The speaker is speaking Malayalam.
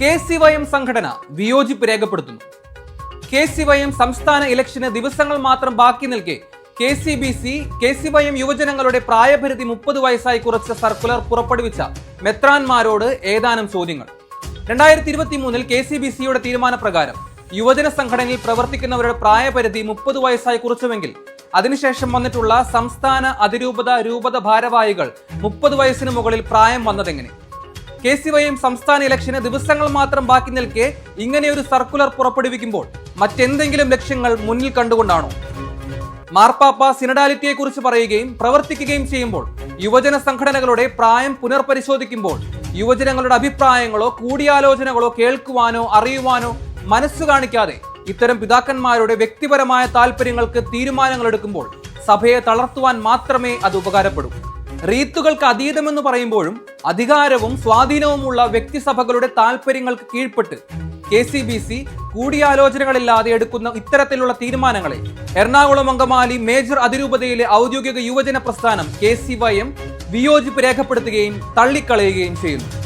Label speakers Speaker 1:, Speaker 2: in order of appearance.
Speaker 1: കെ സി വൈ എം സംഘടന വിയോജിപ്പ് രേഖപ്പെടുത്തുന്നു. കെ സി വൈ എം സംസ്ഥാന ഇലക്ഷന് ദിവസങ്ങൾ മാത്രം ബാക്കി നിൽക്കെ K C B C K C Y M യുവജനങ്ങളുടെ പ്രായപരിധി മുപ്പത് വയസ്സായി കുറച്ച സർക്കുലർ പുറപ്പെടുവിച്ച മെത്രാൻമാരോട് ഏതാനും ചോദ്യങ്ങൾ. രണ്ടായിരത്തി ഇരുപത്തി മൂന്നിൽ കെ സി ബി സിയുടെ തീരുമാനപ്രകാരം യുവജന സംഘടനയിൽ പ്രവർത്തിക്കുന്നവരുടെ പ്രായപരിധി മുപ്പത് വയസ്സായി കുറച്ചുവെങ്കിൽ അതിനുശേഷം വന്നിട്ടുള്ള സംസ്ഥാന അതിരൂപത രൂപത ഭാരവാഹികൾ മുപ്പത് വയസ്സിന് മുകളിൽ പ്രായം വന്നതെങ്ങനെ? കെ സി വൈ എം സംസ്ഥാന ഇലക്ഷന് ദിവസങ്ങൾ മാത്രം ബാക്കി നിൽക്കെ ഇങ്ങനെയൊരു സർക്കുലർ പുറപ്പെടുവിക്കുമ്പോൾ മറ്റെന്തെങ്കിലും ലക്ഷ്യങ്ങൾ മുന്നിൽ കണ്ടുകൊണ്ടാണോ? മാർപ്പാപ്പ സിനഡാലിറ്റിയെ കുറിച്ച് പറയുകയും പ്രവർത്തിക്കുകയും ചെയ്യുമ്പോൾ യുവജന സംഘടനകളുടെ പ്രായം പുനർപരിശോധിക്കുമ്പോൾ യുവജനങ്ങളുടെ അഭിപ്രായങ്ങളോ കൂടിയാലോചനകളോ കേൾക്കുവാനോ അറിയുവാനോ മനസ്സു കാണിക്കാതെ ഇത്തരം പിതാക്കന്മാരുടെ വ്യക്തിപരമായ താല്പര്യങ്ങൾക്ക് തീരുമാനങ്ങൾ എടുക്കുമ്പോൾ സഭയെ തളർത്തുവാൻ മാത്രമേ അത് ഉപകാരപ്പെടൂ. റീത്തുകൾക്ക് അതീതമെന്ന് പറയുമ്പോഴും അധികാരവും സ്വാധീനവുമുള്ള വ്യക്തിസഭകളുടെ താല്പര്യങ്ങൾക്ക് കീഴ്പ്പെട്ട് കെ സി ബി സി കൂടിയാലോചനകളില്ലാതെ എടുക്കുന്ന ഇത്തരത്തിലുള്ള തീരുമാനങ്ങളെ എറണാകുളം അങ്കമാലി മേജർ അതിരൂപതയിലെ ഔദ്യോഗിക യുവജന പ്രസ്ഥാനം കെ സി വൈ എം വിയോജിപ്പ് രേഖപ്പെടുത്തുകയും തള്ളിക്കളയുകയും ചെയ്യുന്നു.